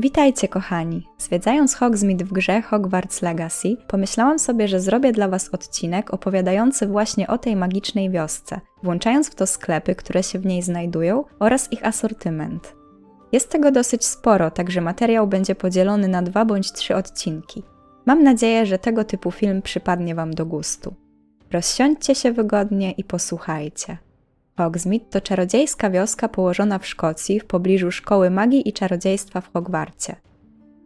Witajcie kochani! Zwiedzając Hogsmeade w grze Hogwarts Legacy, pomyślałam sobie, że zrobię dla Was odcinek opowiadający właśnie o tej magicznej wiosce, włączając w to sklepy, które się w niej znajdują oraz ich asortyment. Jest tego dosyć sporo, także materiał będzie podzielony na dwa bądź trzy odcinki. Mam nadzieję, że tego typu film przypadnie Wam do gustu. Rozsiądźcie się wygodnie i posłuchajcie. Hogsmeade to czarodziejska wioska położona w Szkocji w pobliżu Szkoły Magii i Czarodziejstwa w Hogwarcie.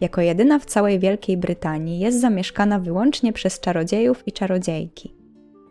Jako jedyna w całej Wielkiej Brytanii jest zamieszkana wyłącznie przez czarodziejów i czarodziejki.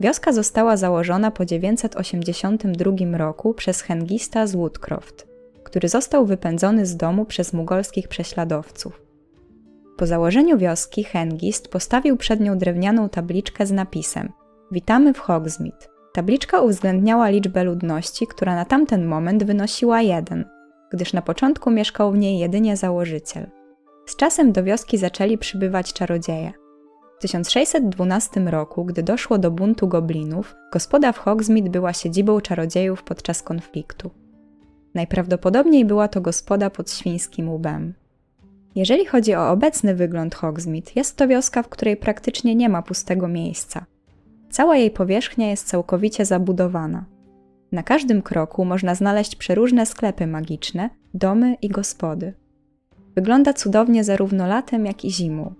Wioska została założona po 982 roku przez Hengista z Woodcroft, który został wypędzony z domu przez mugolskich prześladowców. Po założeniu wioski Hengist postawił przed nią drewnianą tabliczkę z napisem Witamy w Hogsmeade. Tabliczka uwzględniała liczbę ludności, która na tamten moment wynosiła jeden, gdyż na początku mieszkał w niej jedynie założyciel. Z czasem do wioski zaczęli przybywać czarodzieje. W 1612 roku, gdy doszło do buntu goblinów, gospoda w Hogsmeade była siedzibą czarodziejów podczas konfliktu. Najprawdopodobniej była to gospoda pod świńskim łbem. Jeżeli chodzi o obecny wygląd Hogsmeade, jest to wioska, w której praktycznie nie ma pustego miejsca. Cała jej powierzchnia jest całkowicie zabudowana. Na każdym kroku można znaleźć przeróżne sklepy magiczne, domy i gospody. Wygląda cudownie zarówno latem, jak i zimą.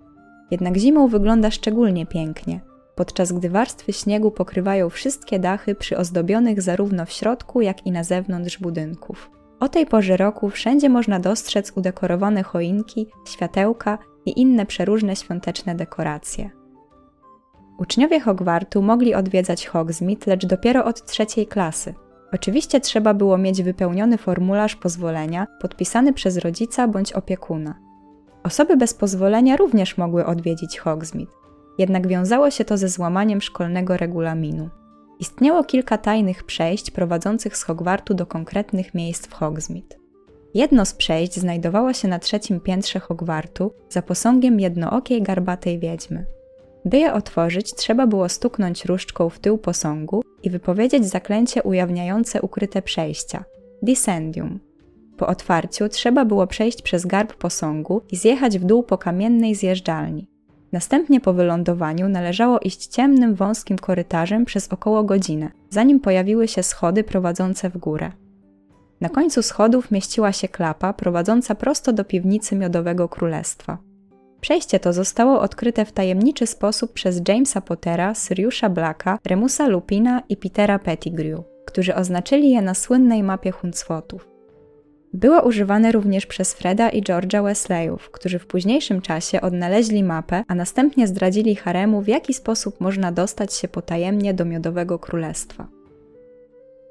Jednak zimą wygląda szczególnie pięknie, podczas gdy warstwy śniegu pokrywają wszystkie dachy przyozdobionych zarówno w środku, jak i na zewnątrz budynków. O tej porze roku wszędzie można dostrzec udekorowane choinki, światełka i inne przeróżne świąteczne dekoracje. Uczniowie Hogwartu mogli odwiedzać Hogsmeade, lecz dopiero od trzeciej klasy. Oczywiście trzeba było mieć wypełniony formularz pozwolenia podpisany przez rodzica bądź opiekuna. Osoby bez pozwolenia również mogły odwiedzić Hogsmeade, jednak wiązało się to ze złamaniem szkolnego regulaminu. Istniało kilka tajnych przejść prowadzących z Hogwartu do konkretnych miejsc w Hogsmeade. Jedno z przejść znajdowało się na trzecim piętrze Hogwartu za posągiem jednookiej garbatej wiedźmy. By je otworzyć, trzeba było stuknąć różdżką w tył posągu i wypowiedzieć zaklęcie ujawniające ukryte przejścia Descendium. Po otwarciu trzeba było przejść przez garb posągu i zjechać w dół po kamiennej zjeżdżalni. Następnie po wylądowaniu należało iść ciemnym, wąskim korytarzem przez około godzinę, zanim pojawiły się schody prowadzące w górę. Na końcu schodów mieściła się klapa prowadząca prosto do piwnicy Miodowego Królestwa. Przejście to zostało odkryte w tajemniczy sposób przez Jamesa Pottera, Siriusza Blacka, Remusa Lupina i Petera Pettigrew, którzy oznaczyli je na słynnej mapie Huncwotów. Było używane również przez Freda i George'a Wesleyów, którzy w późniejszym czasie odnaleźli mapę, a następnie zdradzili haremu, w jaki sposób można dostać się potajemnie do Miodowego Królestwa.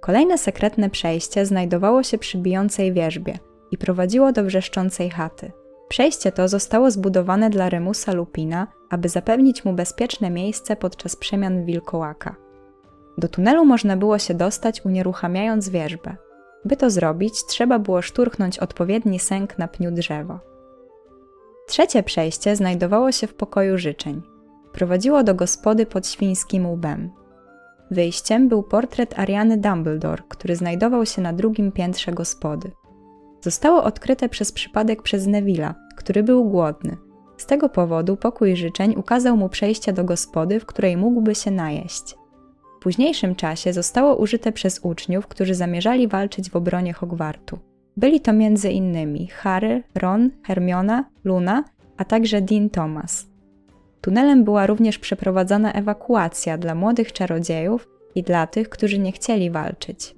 Kolejne sekretne przejście znajdowało się przy bijącej wierzbie i prowadziło do wrzeszczącej chaty. Przejście to zostało zbudowane dla Remusa Lupina, aby zapewnić mu bezpieczne miejsce podczas przemian wilkołaka. Do tunelu można było się dostać unieruchamiając wierzbę. By to zrobić, trzeba było szturchnąć odpowiedni sęk na pniu drzewa. Trzecie przejście znajdowało się w pokoju życzeń. Prowadziło do gospody pod świńskim łbem. Wyjściem był portret Ariany Dumbledore, który znajdował się na drugim piętrze gospody. Zostało odkryte przez przypadek przez Neville'a, który był głodny. Z tego powodu pokój życzeń ukazał mu przejście do gospody, w której mógłby się najeść. W późniejszym czasie zostało użyte przez uczniów, którzy zamierzali walczyć w obronie Hogwartu. Byli to m.in. Harry, Ron, Hermiona, Luna, a także Dean Thomas. Tunelem była również przeprowadzana ewakuacja dla młodych czarodziejów i dla tych, którzy nie chcieli walczyć.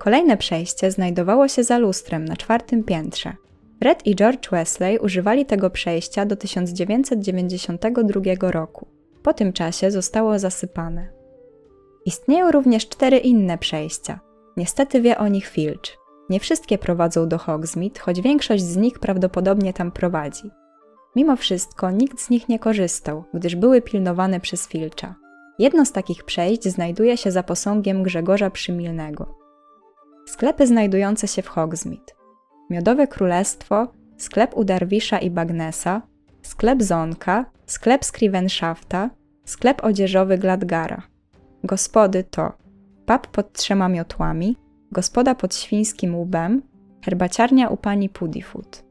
Kolejne przejście znajdowało się za lustrem na czwartym piętrze. Red i George Wesley używali tego przejścia do 1992 roku. Po tym czasie zostało zasypane. Istnieją również cztery inne przejścia. Niestety wie o nich Filch. Nie wszystkie prowadzą do Hogsmeade, choć większość z nich prawdopodobnie tam prowadzi. Mimo wszystko nikt z nich nie korzystał, gdyż były pilnowane przez Filcha. Jedno z takich przejść znajduje się za posągiem Grzegorza Przymilnego. Sklepy znajdujące się w Hogsmeade. Miodowe Królestwo, sklep u Darwisza i Bagnesa, sklep Zonka, sklep Scrivenshafta, sklep odzieżowy Gladgara. Gospody to pub pod trzema miotłami, gospoda pod świńskim łbem, herbaciarnia u pani Puddifoot.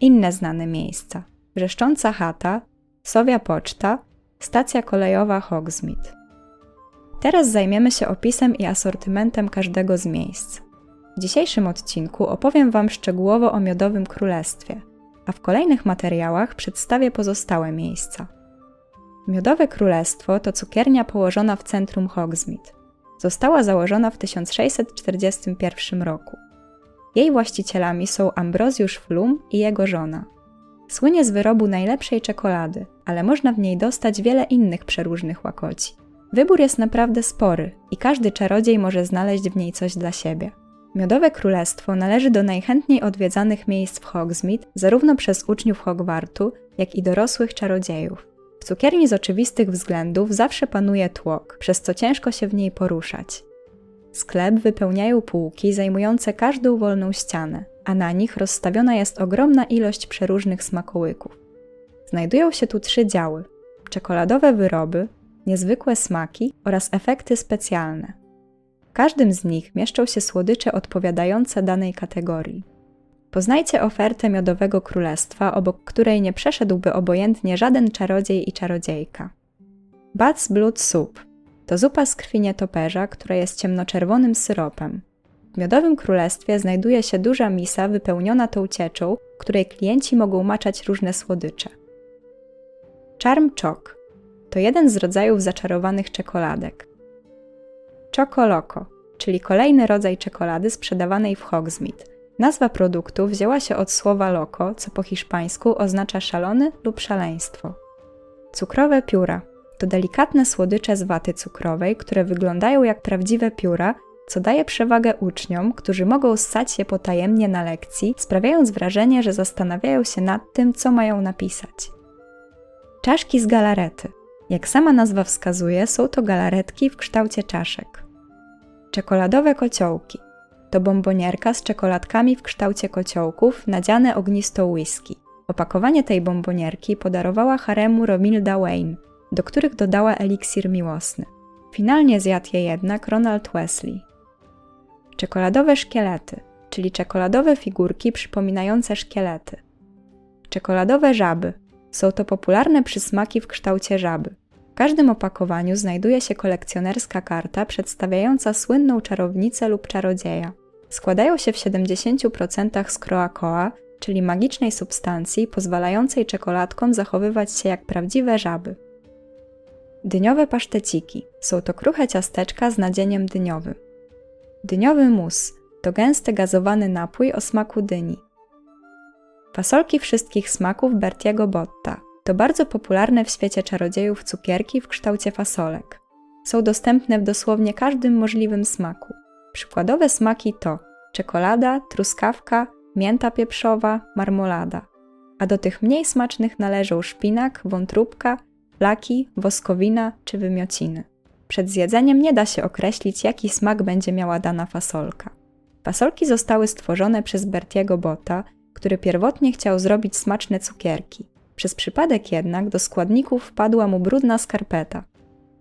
Inne znane miejsca: Wrzeszcząca chata, Sowia Poczta, stacja kolejowa Hogsmeade. Teraz zajmiemy się opisem i asortymentem każdego z miejsc. W dzisiejszym odcinku opowiem Wam szczegółowo o Miodowym Królestwie, a w kolejnych materiałach przedstawię pozostałe miejsca. Miodowe Królestwo to cukiernia położona w centrum Hogsmeade. Została założona w 1641 roku. Jej właścicielami są Ambrozjusz Flum i jego żona. Słynie z wyrobu najlepszej czekolady, ale można w niej dostać wiele innych przeróżnych łakoci. Wybór jest naprawdę spory i każdy czarodziej może znaleźć w niej coś dla siebie. Miodowe Królestwo należy do najchętniej odwiedzanych miejsc w Hogsmeade zarówno przez uczniów Hogwartu, jak i dorosłych czarodziejów. W cukierni z oczywistych względów zawsze panuje tłok, przez co ciężko się w niej poruszać. Sklep wypełniają półki zajmujące każdą wolną ścianę, a na nich rozstawiona jest ogromna ilość przeróżnych smakołyków. Znajdują się tu trzy działy: czekoladowe wyroby, niezwykłe smaki oraz efekty specjalne. W każdym z nich mieszczą się słodycze odpowiadające danej kategorii. Poznajcie ofertę Miodowego Królestwa, obok której nie przeszedłby obojętnie żaden czarodziej i czarodziejka. Bats Blood Soup to zupa z krwi nietoperza, która jest ciemnoczerwonym syropem. W Miodowym Królestwie znajduje się duża misa wypełniona tą cieczą, której klienci mogą maczać różne słodycze. Charm Choc to jeden z rodzajów zaczarowanych czekoladek. Choco Loco, czyli kolejny rodzaj czekolady sprzedawanej w Hogsmeade. Nazwa produktu wzięła się od słowa loco, co po hiszpańsku oznacza szalony lub szaleństwo. Cukrowe pióra to delikatne słodycze z waty cukrowej, które wyglądają jak prawdziwe pióra, co daje przewagę uczniom, którzy mogą ssać je potajemnie na lekcji, sprawiając wrażenie, że zastanawiają się nad tym, co mają napisać. Czaszki z galarety. Jak sama nazwa wskazuje, są to galaretki w kształcie czaszek. Czekoladowe kociołki. To bombonierka z czekoladkami w kształcie kociołków, nadziane ognistą whisky. Opakowanie tej bombonierki podarowała haremu Romilda Wayne, do których dodała eliksir miłosny. Finalnie zjadł je jednak Ronald Wesley. Czekoladowe szkielety, czyli czekoladowe figurki przypominające szkielety. Czekoladowe żaby. Są to popularne przysmaki w kształcie żaby. W każdym opakowaniu znajduje się kolekcjonerska karta przedstawiająca słynną czarownicę lub czarodzieja. Składają się w 70% z kroakoa, czyli magicznej substancji pozwalającej czekoladkom zachowywać się jak prawdziwe żaby. Dyniowe paszteciki są to kruche ciasteczka z nadzieniem dyniowym. Dyniowy mus to gęsty gazowany napój o smaku dyni. Fasolki wszystkich smaków Bertiego Botta to bardzo popularne w świecie czarodziejów cukierki w kształcie fasolek. Są dostępne w dosłownie każdym możliwym smaku. Przykładowe smaki to czekolada, truskawka, mięta pieprzowa, marmolada. A do tych mniej smacznych należą szpinak, wątróbka, laki, woskowina czy wymiociny. Przed zjedzeniem nie da się określić, jaki smak będzie miała dana fasolka. Fasolki zostały stworzone przez Bertiego Botta, który pierwotnie chciał zrobić smaczne cukierki. Przez przypadek jednak do składników wpadła mu brudna skarpeta.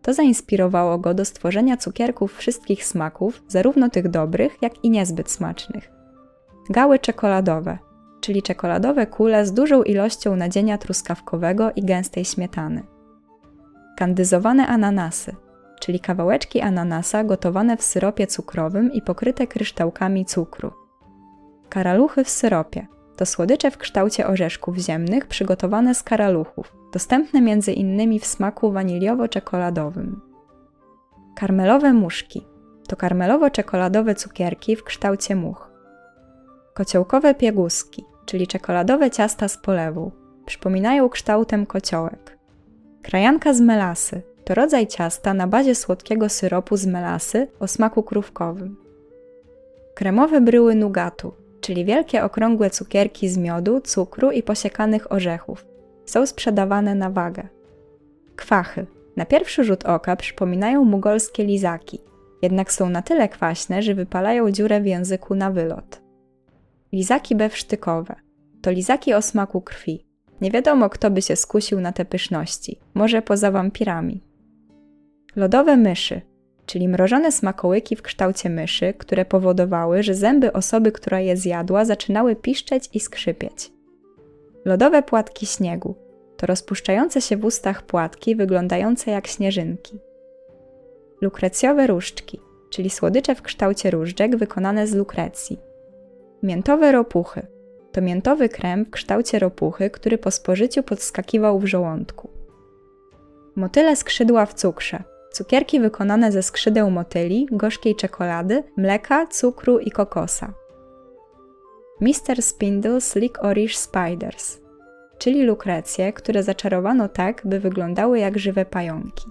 To zainspirowało go do stworzenia cukierków wszystkich smaków, zarówno tych dobrych, jak i niezbyt smacznych. Gały czekoladowe, czyli czekoladowe kule z dużą ilością nadzienia truskawkowego i gęstej śmietany. Kandyzowane ananasy, czyli kawałeczki ananasa gotowane w syropie cukrowym i pokryte kryształkami cukru. Karaluchy w syropie to słodycze w kształcie orzeszków ziemnych przygotowane z karaluchów, dostępne między innymi w smaku waniliowo-czekoladowym. Karmelowe muszki to karmelowo-czekoladowe cukierki w kształcie much. Kociołkowe pieguski, czyli czekoladowe ciasta z polewą, przypominają kształtem kociołek. Krajanka z melasy to rodzaj ciasta na bazie słodkiego syropu z melasy o smaku krówkowym. Kremowe bryły nugatu, czyli wielkie okrągłe cukierki z miodu, cukru i posiekanych orzechów. Są sprzedawane na wagę. Kwachy. Na pierwszy rzut oka przypominają mugolskie lizaki, jednak są na tyle kwaśne, że wypalają dziurę w języku na wylot. Lizaki bewsztykowe. To lizaki o smaku krwi. Nie wiadomo, kto by się skusił na te pyszności, może poza wampirami. Lodowe myszy, czyli mrożone smakołyki w kształcie myszy, które powodowały, że zęby osoby, która je zjadła, zaczynały piszczeć i skrzypieć. Lodowe płatki śniegu to rozpuszczające się w ustach płatki wyglądające jak śnieżynki. Lukrecjowe różdżki, czyli słodycze w kształcie różdżek wykonane z lukrecji. Miętowe ropuchy to miętowy krem w kształcie ropuchy, który po spożyciu podskakiwał w żołądku. Motyle skrzydła w cukrze cukierki wykonane ze skrzydeł motyli, gorzkiej czekolady, mleka, cukru i kokosa. Mr. Spindle's Licorice Spiders, czyli lukrecje, które zaczarowano tak, by wyglądały jak żywe pająki.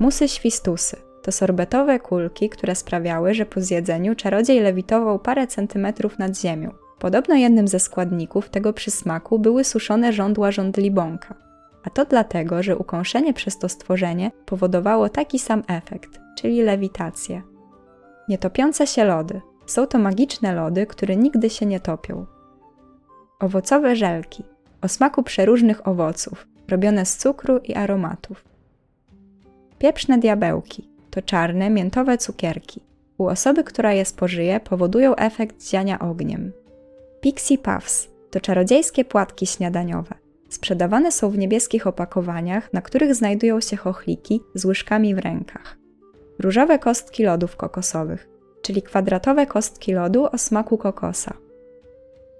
Musy świstusy to sorbetowe kulki, które sprawiały, że po zjedzeniu czarodziej lewitował parę centymetrów nad ziemią. Podobno jednym ze składników tego przysmaku były suszone żądła żądli bąka. A to dlatego, że ukąszenie przez to stworzenie powodowało taki sam efekt, czyli lewitację. Nietopiące się lody. Są to magiczne lody, które nigdy się nie topią. Owocowe żelki o smaku przeróżnych owoców, robione z cukru i aromatów. Pieprzne diabełki to czarne, miętowe cukierki. U osoby, która je spożyje, powodują efekt ziania ogniem. Pixie Puffs to czarodziejskie płatki śniadaniowe. Sprzedawane są w niebieskich opakowaniach, na których znajdują się chochliki z łyżkami w rękach. Różowe kostki lodów kokosowych, czyli kwadratowe kostki lodu o smaku kokosa.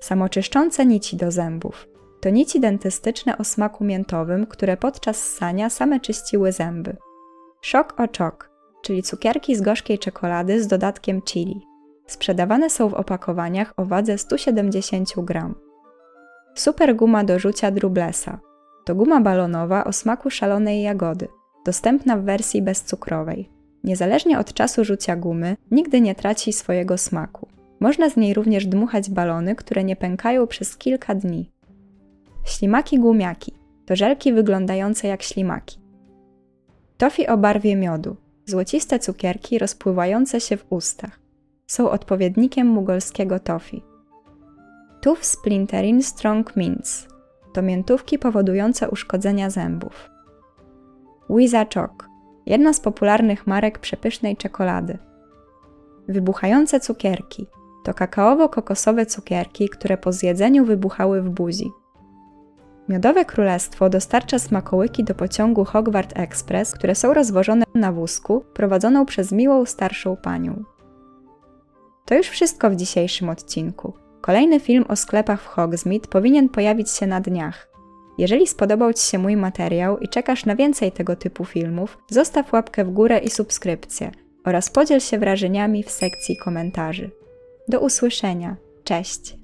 Samoczyszczące nici do zębów. To nici dentystyczne o smaku miętowym, które podczas ssania same czyściły zęby. Szok o czok, czyli cukierki z gorzkiej czekolady z dodatkiem chili. Sprzedawane są w opakowaniach o wadze 170 gram. Super guma do rzucia Drublesa. To guma balonowa o smaku szalonej jagody, dostępna w wersji bezcukrowej. Niezależnie od czasu rzucia gumy, nigdy nie traci swojego smaku. Można z niej również dmuchać balony, które nie pękają przez kilka dni. Ślimaki gumiaki to żelki wyglądające jak ślimaki. Tofi o barwie miodu złociste cukierki rozpływające się w ustach. Są odpowiednikiem mugolskiego tofi. Tuf Splinterin Strong Mints to miętówki powodujące uszkodzenia zębów. Wiza Chalk jedna z popularnych marek przepysznej czekolady. Wybuchające cukierki to kakaowo-kokosowe cukierki, które po zjedzeniu wybuchały w buzi. Miodowe Królestwo dostarcza smakołyki do pociągu Hogwarts Express, które są rozwożone na wózku prowadzoną przez miłą starszą panią. To już wszystko w dzisiejszym odcinku. Kolejny film o sklepach w Hogsmeade powinien pojawić się na dniach. Jeżeli spodobał Ci się mój materiał i czekasz na więcej tego typu filmów, zostaw łapkę w górę i subskrypcję oraz podziel się wrażeniami w sekcji komentarzy. Do usłyszenia. Cześć!